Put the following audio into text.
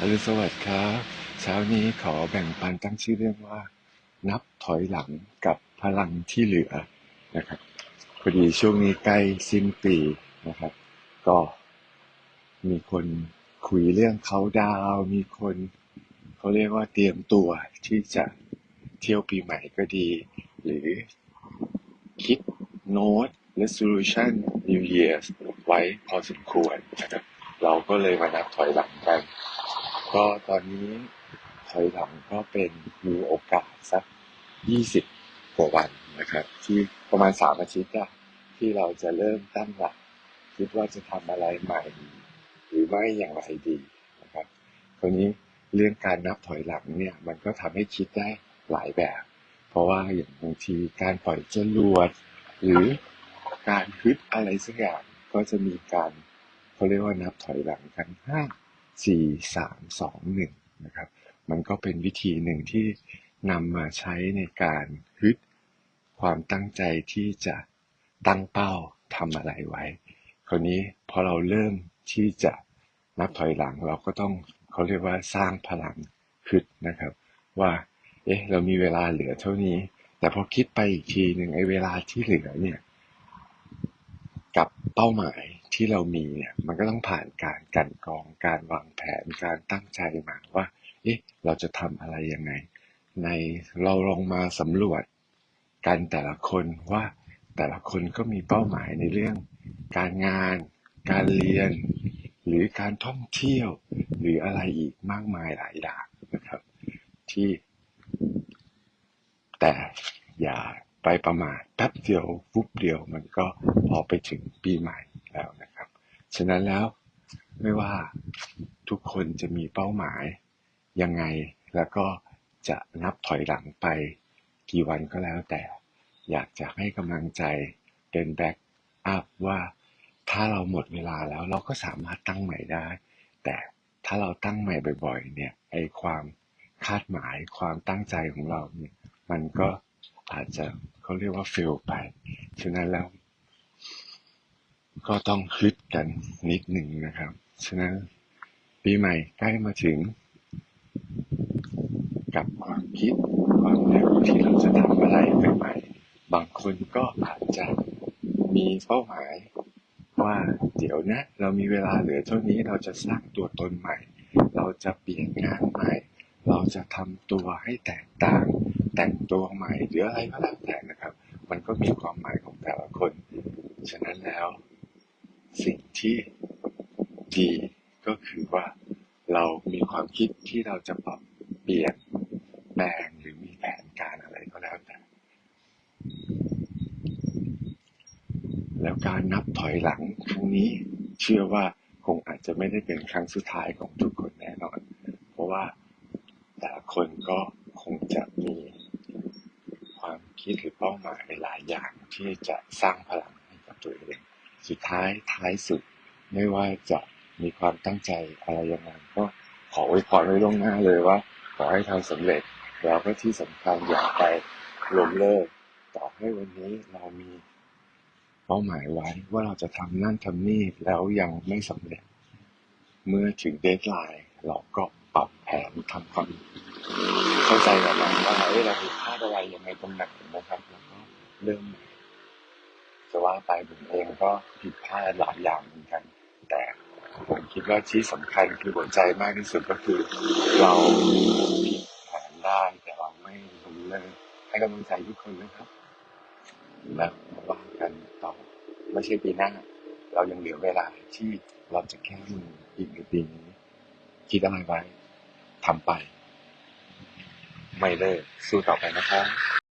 อรุณสวัสดิ์ครับเช้านี้ขอแบ่งปันตั้งชื่อเรื่องว่า นับถอยหลังกับพลังที่เหลือนะครับพอดีช่วงนี้ใกล้สิ้นปีนะครับ ก็มีคนคุยเรื่องเขาดาวมีคนเขาเรียกว่าเตรียมตัวที่จะเที่ยวปีใหม่ก็ดี หรือคิดโน้ต resolution New year ไว้พอสมควรนะครับ เราก็เลยมานับถอยหลังกัน ก็ตอนนี้ถอยหลังก็เป็นมีโอกาสสักยี่สิบกว่าวันนะครับ ที่ประมาณสามอาทิตย์อะที่เราจะเริ่มตั้งหลักคิดว่าจะทำอะไรใหม่ หรือไม่อย่างไรดีนะครับคราวนี้เรื่องการนับถอยหลังเนี่ย มันก็ทำให้คิดได้หลายแบบ เพราะว่าอย่างบางทีการปล่อยจรวดหรือการฮึดอะไรสักอย่างก็จะมีการเขาเรียกว่านับถอยหลังกันห้า สี่สามสองหนึ่งนะครับ มันก็เป็นวิธีหนึ่งที่นำมาใช้ในการฮึดความตั้งใจที่จะตั้งเป้าทำอะไรไว้ คราวนี้พอเราเริ่มที่จะนับถอยหลังเราก็ต้องเขาเรียกว่าสร้างพลังฮึดนะครับ ว่า เอ๊ะ เรามีเวลาเหลือเท่านี้ แต่พอคิดไปอีกทีหนึ่งไอ้เวลาที่เหลือเนี่ย กับเป้าหมาย ที่เรามีเนี่ยมันก็ต้องผ่านการกันกรองการวางแผนการตั้งใจมาว่าเอ๊ะเราจะทำอะไรยังไง ในเราลองมาสำรวจกันแต่ละคนว่าแต่ละคนก็มีเป้าหมายในเรื่อง การงาน การเรียน หรือการท่องเที่ยว หรืออะไรอีกมากมายหลายอย่างนะครับ ที่ แต่อย่าไปประมาทแป๊บเดียวฟุบเดียวมันก็พอไปถึงปีใหม่แล้วนะ ฉะนั้นแล้วไม่ว่าทุกคนจะมีเป้าหมายยังไงแล้วก็จะนับถอยหลังไปกี่วันก็แล้วแต่ อยากจะให้กำลังใจเป็นแบ็กอัพว่าถ้าเราหมดเวลาแล้วเราก็สามารถตั้งใหม่ได้ แต่ถ้าเราตั้งใหม่บ่อย ๆ เนี่ยไอความคาดหมายความตั้งใจของเราเนี่ยมันก็อาจจะเขาเรียกว่า fail ไป ฉะนั้นแล้ว ก็ต้องฮึดกันนิดหนึ่งนะครับ ฉะนั้นปีใหม่ใกล้มาถึง กับความคิดความเร็วที่เราจะทำอะไรใหม่ๆบางคนก็อาจจะมีเป้าหมายว่าเดี๋ยวนะ เรามีเวลาเหลือเท่านี้เราจะสร้างตัวตนใหม่ เราจะเปลี่ยนงานใหม่ เราจะทำตัวให้แตกต่าง แต่งตัวใหม่หรืออะไรก็แล้วแต่นะครับ มันก็มีความหมายของแต่ละคน ฉะนั้นแล้ว สิ่งที่ดีก็คือว่าเรามีความคิดที่เราจะปรับเปลี่ยนแปลงหรือมีแผนการอะไรก็แล้วแต่ แล้วการนับถอยหลังครั้งนี้เชื่อว่าคงอาจจะไม่ได้เป็นครั้งสุดท้ายของทุกคนแน่นอน เพราะว่าแต่ละคนก็คงจะมีความคิดหรือเป้าหมายหลายอย่างที่จะสร้างพลังให้กับตัวเอง สุดท้ายท้ายสุด ไม่ว่าจะมีความตั้งใจอะไรยังไงก็ขอไว้พรไว้ล่วงหน้าเลยว่า ขอให้ทำสำเร็จแล้วก็ที่สำคัญอย่าไปล้มเลิกต่อให้วันนี้เรามีเป้าหมายไว้ว่าเราจะทำนั่นทำนี่แล้วยังไม่สำเร็จ เมื่อถึงเดทไลน์เราก็ปรับแผนทำความเข้าใจกับมันว่าเอ้เราผิดพลาดอะไรยังไงตรงไหนนะครับแล้วก็เริ่มใหม่ จะว่าไปผมเองก็ผิดพลาดหลายอย่างเหมือนกัน แต่ผมคิดว่าที่สำคัญคือหัวใจมากที่สุดก็คือ เราผิดแผนได้แต่เราไม่ล้มเลิกให้กำลังใจทุกคนนะครับแล้วมาว่ากันต่อไม่ใช่ปีหน้า เรายังเหลือเวลาที่เราจะแค่มืออีกในปีนี้คิดอะไรไว้ทำไป ไม่เลิกสู้ต่อไปนะครับ